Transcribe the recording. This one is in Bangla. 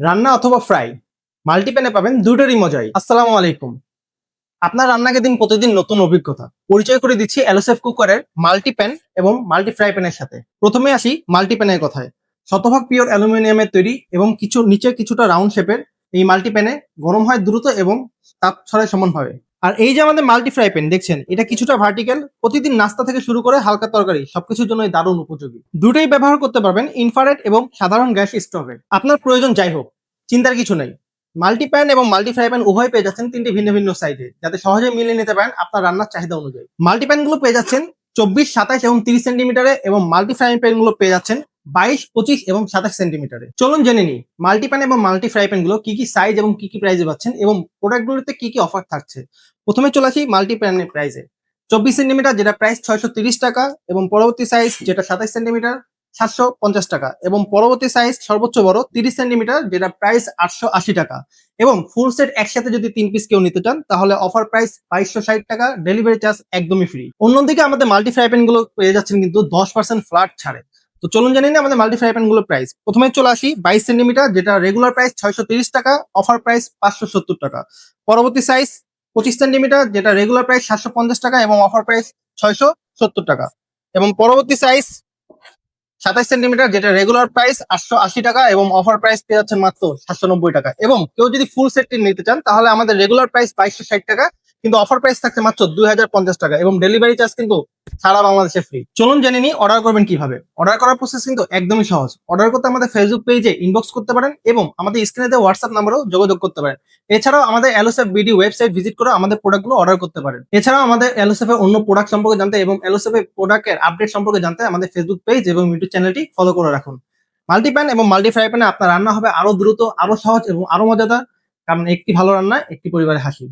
রান্না অথবা ফ্রাই মাল্টিপ্যানে পাবেন দুটোরই মজাই। আসসালামু আলাইকুম। আপনার রান্নাকে দিন প্রতিদিন নতুন অভিজ্ঞতা। পরিচয় করে দিচ্ছি এলোসেফ কুকারের মাল্টিপ্যান এবং মাল্টি ফ্রাই প্যানের সাথে। প্রথমে আসি মাল্টিপ্যানের কথায়। শতভাগ পিওর অ্যালুমিনিয়ামের তৈরি এবং কিছু নিচে কিছুটা রাউন্ড শেপের এই মাল্টিপ্যানে গরম হয় দ্রুত এবং তাপ ছড়ায় সমানভাবে। আর এই যে আমাদের মাল্টি ফ্রাই প্যান দেখছেন, এটা কিছুটা ভার্টিক্যাল প্রতিদিন নাস্তা থেকে শুরু করে হালকা তরকারি, সবকিছুর জন্য দারুণ উপযোগী। দুটোই ব্যবহার করতে পারবেন ইনফারেট এবং সাধারণ গ্যাস স্টোভে আপনার প্রয়োজন, যাই হোক, চিন্তার কিছু নেই। মাল্টি প্যান এবং মাল্টি ফ্রাই প্যান উভয় পেয়ে যাচ্ছেন তিনটি ভিন্ন ভিন্ন সাইজে যাতে সহজে মিলিয়ে নিতে পারেন আপনার রান্নার চাহিদা অনুযায়ী। মাল্টি প্যানগুলো পেয়ে যাচ্ছেন চব্বিশ সাতাশ এবং তিরিশ সেন্টিমিটারে এবং মাল্টি ফ্রাই প্যানগুলো পেয়ে যাচ্ছেন বাইশ, পঁচিশ এবং সাতাশ সেন্টিমিটারে চলুন জেনে নিই মাল্টি প্যান এবং মাল্টি ফ্রাই গুলো কি কি সাইজ এবং কি কি প্রাইসে পাচ্ছেন এবং প্রোডাক্ট গুলোতে কি কি অফার থাকছে। প্রথমে চলে আসি মাল্টি প্যানের প্রাইসে চব্বিশ সেন্টিমিটার যেটা প্রাইস ছয়শো তিরিশ টাকা এবং পরবর্তী সাইজ যেটা সাতাশ সেন্টিমিটার সাতশো পঞ্চাশ টাকা এবং পরবর্তী সাইজ সর্বোচ্চ বড় তিরিশ সেন্টিমিটার যেটা প্রাইস আটশো আশি টাকা এবং ফুল সেট একসাথে যদি তিন পিস কেউ নিতে চান, তাহলে অফার প্রাইস বাইশশো ষাট টাকা ডেলিভারি চার্জ একদমই ফ্রি অন্যদিকে আমাদের মাল্টি ফ্রাই প্যানগুলো পেয়ে যাচ্ছেন কিন্তু দশ পার্সেন্ট ফ্ল্যাট ছাড়ে। তো চলুন জানি না আমাদের মাল্টি ফ্রাই প্যানগুলোর প্রাইস প্রথমে চলে আসি বাইশ সেন্টিমিটার, যেটা রেগুলার প্রাইস ছয়শো তিরিশ টাকা অফার প্রাইস পাঁচশো সত্তর টাকা। পরবর্তী সাইজ পঁচিশ সেন্টিমিটার, যেটা রেগুলার প্রাইস সাতশো পঞ্চাশ টাকা এবং অফার প্রাইস ছয়শো সত্তর টাকা। এবং পরবর্তী সাইজ সাতাশ সেন্টিমিটার, যেটা রেগুলার প্রাইস আটশো আশি টাকা এবং অফার প্রাইস পেয়ে যাচ্ছেন মাত্র সাতশো নব্বই টাকা। এবং কেউ যদি ফুল সেটটি নিতে চান, তাহলে আমাদের রেগুলার প্রাইস বাইশশো ষাট টাকা কিন্তু অফার প্রাইস থাকছে মাত্র দুই হাজার পঞ্চাশ টাকা এবং ডেলিভারি চার্জ কিন্তু সারা বাংলাদেশে ফ্রি চলুন জেনে নিই অর্ডার করবেন কীভাবে। অর্ডার করার প্রসেস কিন্তু একদমই সহজ। অর্ডার করতে আমাদের ফেসবুক পেজে ইনবক্স করতে পারেন এবং আমাদের স্ক্রিনে দেওয়া হোয়াটসঅ্যাপ নাম্বারেও যোগাযোগ করতে পারেন। এছাড়াও আমাদের এলোসেফ বিডি ওয়েবসাইট ভিজিট করে আমাদের প্রোডাক্টগুলো অর্ডার করতে পারেন। এছাড়াও আমাদের এলোসেফের অন্য প্রোডাক্ট সম্পর্কে জানতে এবং এলোসেফের প্রোডাক্টের আপডেট সম্পর্কে জানতে আমাদের ফেসবুক পেজ এবং ইউটিউব চ্যানেলটি ফলো করে রাখুন। মাল্টিপ্যান এবং মাল্টি ফ্রাই প্যানে আপনার রান্না হবে আরও দ্রুত, আরও সহজ এবং আরও মজাদার। কারণ একটি ভালো রান্না, একটি পরিবারে হাসি।